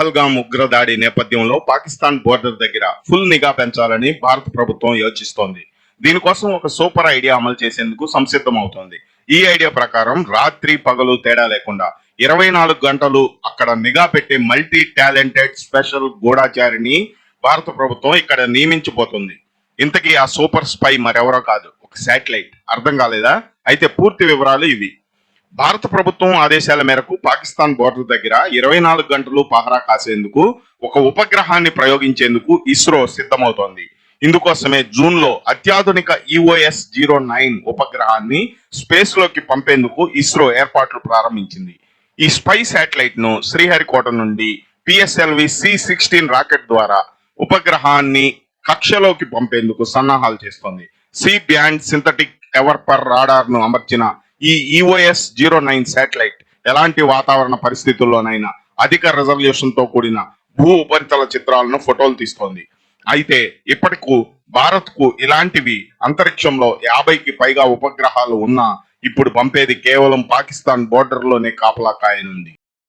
పహల్గాం ఉగ్రదాడి నేపథ్యంలో పాకిస్తాన్ బోర్డర్ దగ్గర ఫుల్ నిఘా పెంచాలని భారత ప్రభుత్వం యోచిస్తోంది. దీనికోసం ఒక సూపర్ ఐడియా అమలు చేసేందుకు సంసిద్ధమవుతోంది. ఈ ఐడియా ప్రకారం రాత్రి పగలు తేడా లేకుండా ఇరవై నాలుగు గంటలు అక్కడ నిఘా పెట్టే మల్టీ టాలెంటెడ్ స్పెషల్ గూఢాచారిని భారత ప్రభుత్వం ఇక్కడ నియమించబోతుంది. ఇంతకీ ఆ సూపర్ స్పై మరెవరో కాదు. ఒక శాటిలైట్. అర్థం కాలేదా? అయితే పూర్తి వివరాలు ఇవి. భారత ప్రభుత్వం ఆదేశాల మేరకు పాకిస్తాన్ బోర్డర్ దగ్గర ఇరవై నాలుగు గంటలు పహరా కాసేందుకు ఒక ఉపగ్రహాన్ని ప్రయోగించేందుకు ఇస్రో సిద్ధమవుతోంది. ఇందుకోసమే జూన్లో అత్యాధునిక ఈఓఎస్ జీరో నైన్ ఉపగ్రహాన్ని స్పేస్లోకి పంపేందుకు ఇస్రో ఏర్పాట్లు ప్రారంభించింది. ఈ స్పై శాటిలైట్ను శ్రీహరికోట నుండి పిఎస్ఎల్వి సి సిక్స్టీన్ రాకెట్ ద్వారా ఉపగ్రహాన్ని కక్షలోకి పంపేందుకు సన్నాహాలు చేస్తోంది. సి బ్యాండ్ సింథటిక్ ఎవర్పర్ రాడార్ను అమర్చిన ఈ ఈఓఎస్ జీరో నైన్ శాటిలైట్ ఎలాంటి వాతావరణ పరిస్థితుల్లోనైనా అధిక రెజల్యూషన్తో కూడిన భూ ఉపరితల చిత్రాలను ఫోటోలు తీస్తోంది. అయితే ఇప్పటికు భారత్కు ఇలాంటివి అంతరిక్షంలో యాభైకి పైగా ఉపగ్రహాలు ఉన్నా ఇప్పుడు పంపేది కేవలం పాకిస్తాన్ బోర్డర్లోనే కాపలా కాయనుంది.